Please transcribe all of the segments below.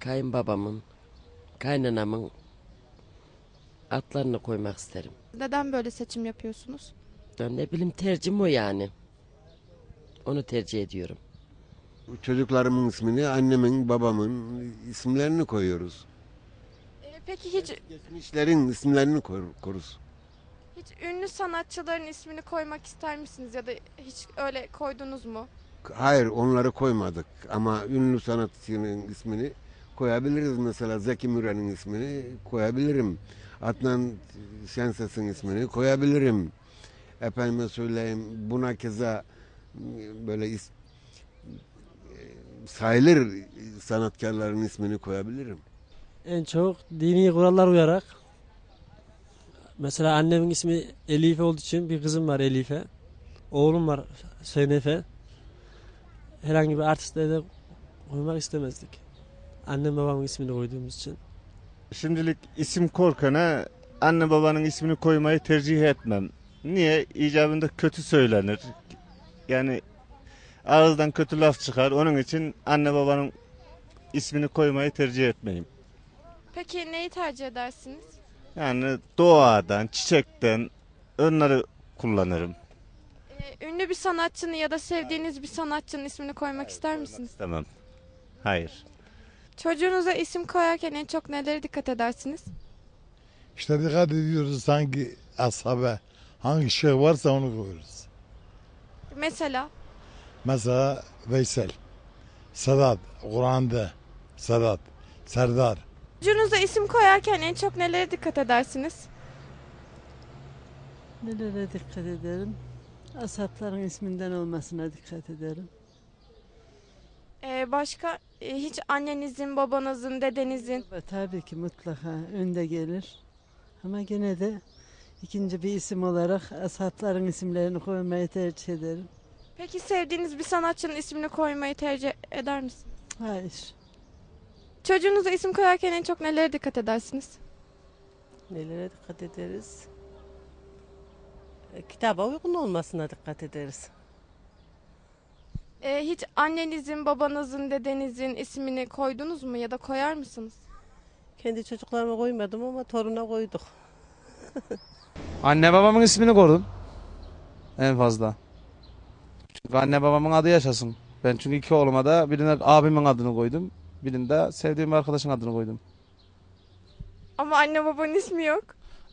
Kayınbabamın, kaynanamın adlarını koymak isterim. Neden böyle seçim yapıyorsunuz? Ben ne bileyim tercihim o yani. Onu tercih ediyorum. Çocuklarımın ismini annemin, babamın isimlerini koyuyoruz. Ee, peki hiç Geçmişlerin isimlerini koy- koruz. hiç ünlü sanatçıların ismini koymak ister misiniz ya da hiç öyle koydunuz mu? Hayır onları koymadık ama ünlü sanatçının ismini koyabiliriz. Mesela Zeki Müren'in ismini koyabilirim. Adnan Şenses'in ismini koyabilirim. Efendime söyleyeyim buna keza böyle is, sayılır sanatkarların ismini koyabilirim. En çok dini kurallar uyarak. Mesela annemin ismi Elife olduğu için bir kızım var Elife. Oğlum var Senefe. Herhangi bir artistle de koymak istemezdik. Annem babamın ismini koyduğumuz için. Şimdilik isim korkana anne babanın ismini koymayı tercih etmem. Niye? İcabında kötü söylenir. Yani ağızdan kötü laf çıkar. Onun için anne babanın ismini koymayı tercih etmeyim. Peki neyi tercih edersiniz? Yani doğadan, çiçekten onları kullanırım. Ee, ünlü bir sanatçının ya da sevdiğiniz bir sanatçının ismini koymak ister misiniz? İstemem. Hayır. Çocuğunuza isim koyarken en çok nelere dikkat edersiniz? İşte dikkat ediyoruz hangi ashabe, hangi şey varsa onu koyuyoruz. Mesela Mesela Veysel, Sedat, Kur'an'da, Sedat, Serdar. çocuğunuza isim koyarken en çok nelere dikkat edersiniz? Nelere dikkat ederim? Asapların isminden olmasına dikkat ederim. Ee, başka e, hiç annenizin, babanızın, dedenizin tabii ki mutlaka önde gelir. Ama gene de ikinci bir isim olarak asapların isimlerini koymayı tercih ederim. Peki sevdiğiniz bir sanatçının ismini koymayı tercih eder misiniz? Hayır. Çocuğunuza isim koyarken en çok nelere dikkat edersiniz? Nelere dikkat ederiz? E, Kitaba uygun olmasına dikkat ederiz. Ee, hiç annenizin, babanızın, dedenizin ismini koydunuz mu ya da koyar mısınız? Kendi çocuklarıma koymadım ama toruna koyduk. Anne babamın ismini koydum. En fazla. Çünkü anne babamın adı yaşasın. Ben çünkü iki oğluma da birine abimin adını koydum. Birinde sevdiğim arkadaşın adını koydum. Ama anne babanın ismi yok.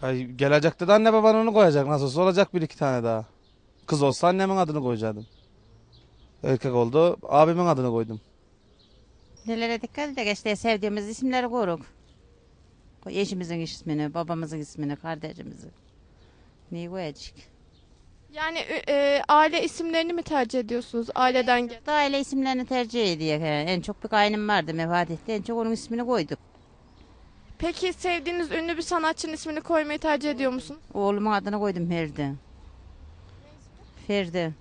Ay, gelecekte de anne baban onu koyacak. Nasıl olsa olacak bir iki tane daha. Kız olsa annemin adını koyacaktım. Erkek oldu abimin adını koydum. Nelere dikkat edek işte sevdiğimiz isimleri koruk. Eşimizin ismini, babamızın ismini, kardeşimizin. Neyi koyacak? Yani e, aile isimlerini mi tercih ediyorsunuz aileden gel? Aile isimlerini tercih ediyor. he. En çok bir kaynım vardı vefat etti. En çok onun ismini koyduk. Peki sevdiğiniz ünlü bir sanatçının ismini koymayı tercih ediyor musun? Oğlumun adını koydum Ferdi. Ferdi.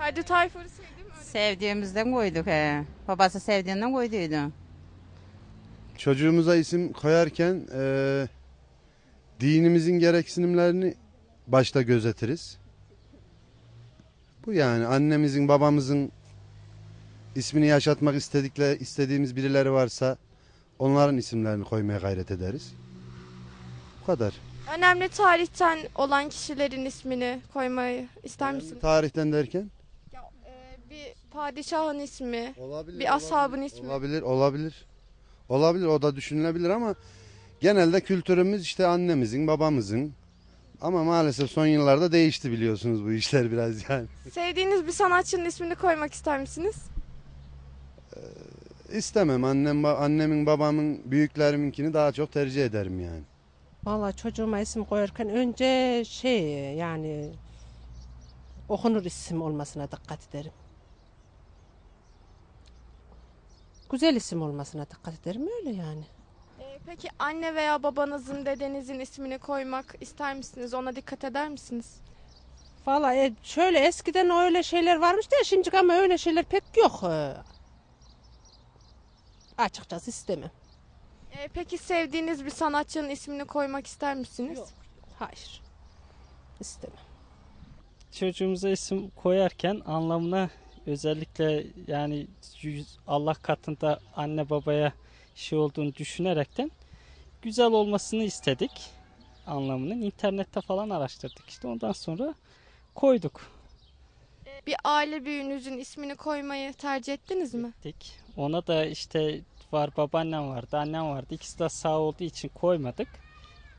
Ferdi Tayfur'u sevdim öyle. Sevdiğimizden koyduk he. Babası sevdiğinden koyduydu. Çocuğumuza isim koyarken eee, dinimizin gereksinimlerini başta gözetiriz. Bu yani annemizin babamızın ismini yaşatmak istedikle istediğimiz birileri varsa onların isimlerini koymaya gayret ederiz. Bu kadar. Önemli tarihten olan kişilerin ismini koymayı ister misiniz? Tarihten derken E, padişahın ismi, olabilir. bir ashabın ismi. Olabilir, olabilir. Olabilir, o da düşünülebilir ama genelde kültürümüz işte annemizin, babamızın. Ama maalesef son yıllarda değişti biliyorsunuz bu işler biraz yani. Sevdiğiniz bir sanatçının ismini koymak ister misiniz? İstemem. Annem, ba- annemin, babamın, büyükleriminkini daha çok tercih ederim yani. Vallahi çocuğuma isim koyarken önce şey yani okunur isim olmasına dikkat ederim. Güzel isim olmasına dikkat ederim öyle yani. E, peki anne veya babanızın, dedenizin ismini koymak ister misiniz? Ona dikkat eder misiniz? Vallahi e, şöyle eskiden öyle şeyler varmış da şimdi ama öyle şeyler pek yok. e. Açıkçası istemem. E, peki sevdiğiniz bir sanatçının ismini koymak ister misiniz? Yok. Hayır. İstemem. Çocuğumuza isim koyarken anlamına özellikle yani Allah katında anne babaya şey olduğunu düşünerekten güzel olmasını istedik anlamının. internette falan araştırdık işte ondan sonra koyduk. Bir aile büyüğünüzün ismini koymayı tercih ettiniz mi? ettik. Ona da işte var babaannem vardı, annem vardı. İkisi de sağ olduğu için koymadık.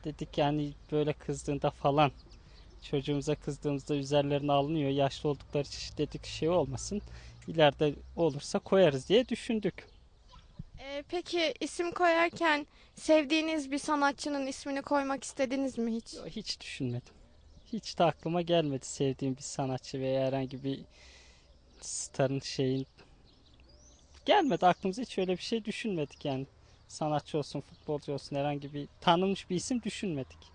Dedik yani böyle kızdığında falan çocuğumuza kızdığımızda üzerlerine alınıyor. Yaşlı oldukları için dedik şey olmasın. İleride olursa koyarız diye düşündük. Ee, peki isim koyarken sevdiğiniz bir sanatçının ismini koymak istediniz mi hiç? Hiç düşünmedim. Hiç de aklıma gelmedi sevdiğim bir sanatçı veya herhangi bir starın şeyin gelmedi aklımıza hiç öyle bir şey düşünmedik yani. Sanatçı olsun, futbolcu olsun herhangi bir tanınmış bir isim düşünmedik.